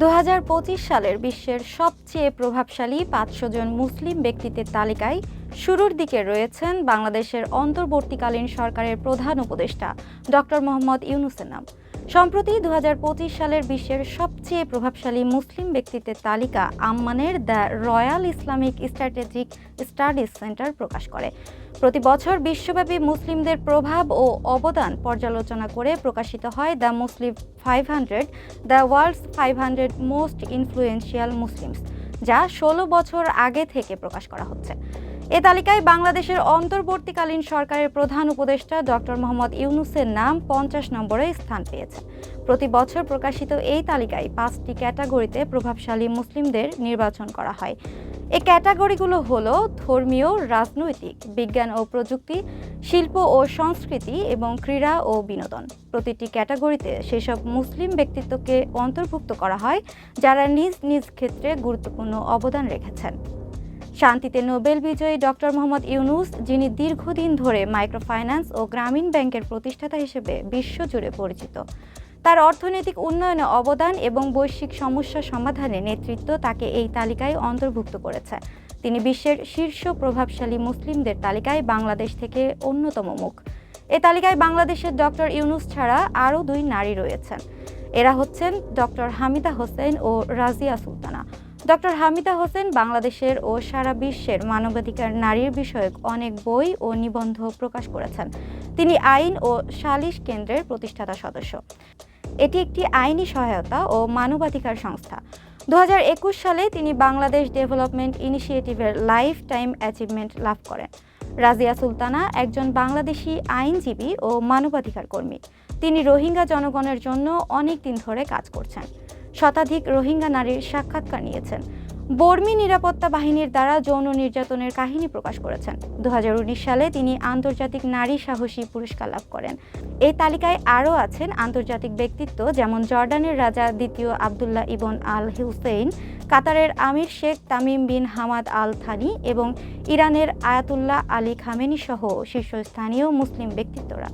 দু হাজার পঁচিশ সালের বিশ্বের সবচেয়ে প্রভাবশালী পাঁচশো জন মুসলিম ব্যক্তিত্বের তালিকায় শুরুর দিকে রয়েছেন বাংলাদেশের অন্তর্বর্তীকালীন সরকারের প্রধান উপদেষ্টা ডক্টর মোহাম্মদ ইউনুসের নাম। সম্প্রতি দু হাজার পঁচিশ সালের বিশ্বের সবচেয়ে প্রভাবশালী মুসলিম ব্যক্তিত্বের তালিকা। আম্মানের the royal Islamic strategic studies centre প্রকাশ করে। প্রতি বছর বিশ্বব্যাপী মুসলিমদের প্রভাব ও অবদান পর্যালোচনা করে প্রকাশিত হয় the Muslim five hundred, the world's five hundred most influential Muslims. যা ষোলো বছর আগে থেকে প্রকাশ করা হচ্ছে। এ তালিকায় বাংলাদেশের অন্তর্বর্তীকালীন সরকারের প্রধান উপদেষ্টা ডক্টর মোহাম্মদ ইউনুসের নাম পঞ্চাশ নম্বরে স্থান পেয়েছে। প্রতি বছর প্রকাশিত এই তালিকায় পাঁচটি ক্যাটাগরিতে প্রভাবশালী মুসলিমদের নির্বাচন করা হয়। এই ক্যাটাগরিগুলো হলো ধর্মীয়, রাজনৈতিক, বিজ্ঞান ও প্রযুক্তি, শিল্প ও সংস্কৃতি এবং ক্রীড়া ও বিনোদন। প্রতিটি ক্যাটাগরিতে সেসব মুসলিম ব্যক্তিত্বকে অন্তর্ভুক্ত করা হয়, যারা নিজ নিজ ক্ষেত্রে গুরুত্বপূর্ণ অবদান রেখেছেন। শান্তিতে নোবেল বিজয়ী ডক্টর মোহাম্মদ ইউনুস, যিনি দীর্ঘদিন ধরে মাইক্রোফাইন্যান্স ও গ্রামীণ ব্যাংকের প্রতিষ্ঠাতা হিসেবে বিশ্বজুড়ে পরিচিত তার অর্থনৈতিক উন্নয়নে অবদান এবং বৈশ্বিক সমস্যা সমাধানে নেতৃত্ব তাকে এই তালিকায় অন্তর্ভুক্ত করেছে। তিনি বিশ্বের শীর্ষ প্রভাবশালী মুসলিমদের তালিকায় বাংলাদেশ থেকে অন্যতম মুখ। এ তালিকায় বাংলাদেশের ডক্টর ইউনুস ছাড়া আরও দুই নারী রয়েছেন। এরা হচ্ছেন ডক্টর হামিদা হোসেন ও রাজিয়া সুলতানা। ডক্টর হামিদা হোসেন বাংলাদেশের ও সারা বিশ্বের মানবাধিকার নারীর বিষয়ক অনেক বই ও নিবন্ধ প্রকাশ করেছেন। তিনি আইন ও সালিশ কেন্দ্রের প্রতিষ্ঠাতা সদস্য। এটি একটি আইনি সহায়তা ও মানবাধিকার সংস্থা। দু হাজার একুশ সালে তিনি বাংলাদেশ ডেভেলপমেন্ট ইনিশিয়েটিভের লাইফ টাইম অ্যাচিভমেন্ট লাভ করেন। রাজিয়া সুলতানা একজন বাংলাদেশি আইনজীবী ও মানবাধিকার কর্মী। তিনি রোহিঙ্গা জনগণের জন্য অনেক দিন ধরে কাজ করছেন। শতাধিক রোহিঙ্গা নারীর সাক্ষাৎকার নিয়েছেন। বর্মী নিরাপত্তা বাহিনীর দ্বারা যৌন নির্যাতনের কাহিনী প্রকাশ করেছেন। দু হাজার উনিশ সালে তিনি আন্তর্জাতিক নারী সাহসী পুরস্কার লাভ করেন। এই তালিকায় আরও আছেন আন্তর্জাতিক ব্যক্তিত্ব যেমন জর্ডানের রাজা দ্বিতীয় আবদুল্লাহ ইবন আল হুসেইন, কাতারের আমির Sheikh Tamim bin Hamad Al Thani এবং ইরানের আয়াতুল্লাহ আলী খামেনি সহ শীর্ষস্থানীয় মুসলিম ব্যক্তিত্বরা।